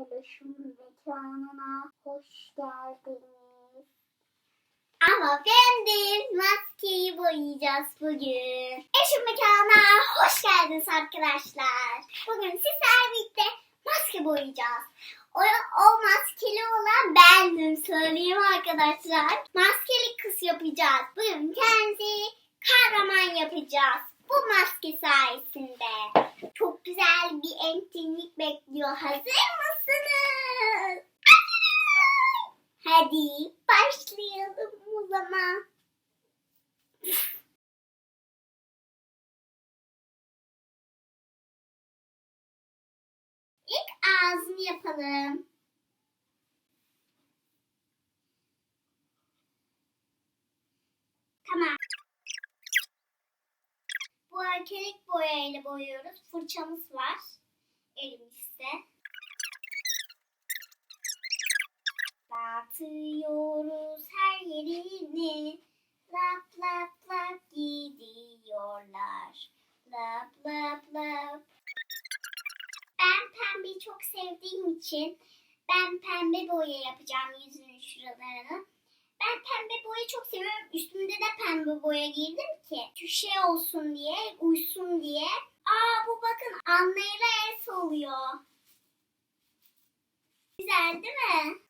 Eloş'un mekanına hoş geldiniz. Ama efendim maskeyi boyayacağız bugün. Eşim mekanına hoş geldiniz arkadaşlar. Bugün sizlerle birlikte maske boyayacağız. O, o maskeli olan bendim söyleyeyim arkadaşlar. Maskeli kız yapacağız. Bugün kendimizi kahraman yapacağız. Bu maske sayesinde. Çok güzel bir etkinlik bekliyor. Hazır Hadi başlayalım o zaman. İlk ağzını yapalım. Tamam. Bu akrilik boyayla boyuyoruz. Fırçamız var elimizde. Dağıtıyoruz her yerini. Lap lap lap gidiyorlar. Lap lap lap. Ben pembeyi çok sevdiğim için ben pembe boya yapacağım yüzünün şuralarını. Ben pembe boya çok seviyorum. Üstümde de pembe boya giydim ki. Şu şey olsun diye, uysun diye. Aa bu bakın anlayla es oluyor. Güzel değil mi?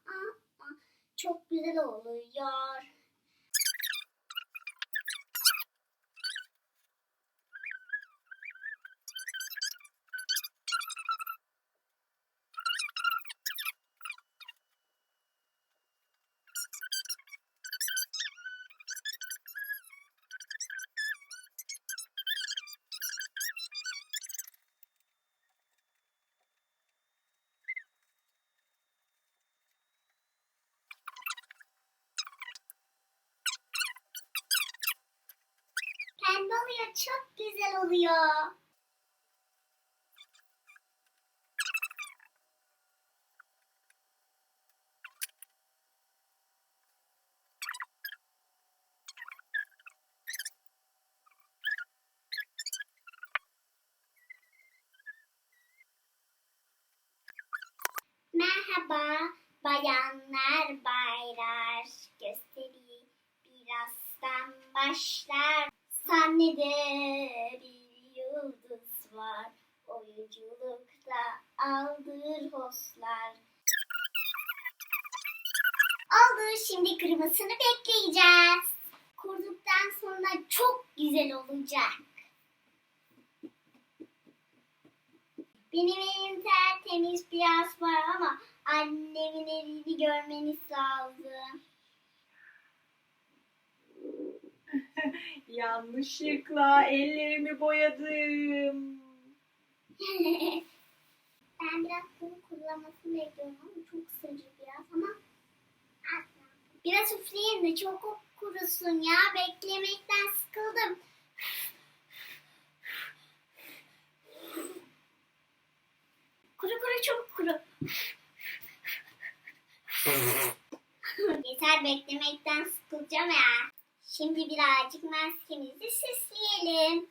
Çok güzel oluyor. Oluyor, çok güzel oluyor. Merhaba bayanlar baylar gösteri birazdan başlar. Sahnede bir yıldız var oyunculukta aldır hostlar. Oldu şimdi kırmasını bekleyeceğiz. Kurduktan sonra çok güzel olacak. Benim elim tertemiz biraz var ama annemin elini görmeniz lazım. Yanlışlıkla ellerimi boyadım. ben biraz bunu kurulamasını bekliyorum ama çok sıcak biraz ama biraz üfleyin de çok kurusun ya beklemekten sıkıldım. Kuru kuru çok kuru. Yeter beklemekten sıkılacağım ya. Şimdi birazcık maskemizi süsleyelim.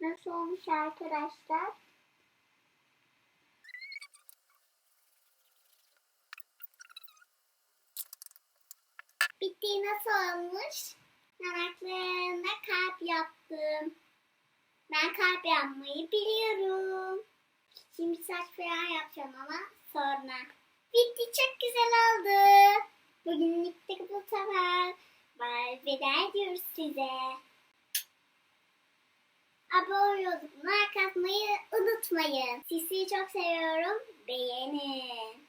Nasıl olmuş arkadaşlar? Bitti nasıl olmuş? Yanaklarına kalp yaptım. Ben kalp yapmayı biliyorum. Şimdi saç falan yapacağım ama sonra. Bitti çok güzel oldu. Bugünlük de bu kadar. Bye veda ediyoruz size. Abone olun, like unutmayın. Sizi çok seviyorum. Beğenin.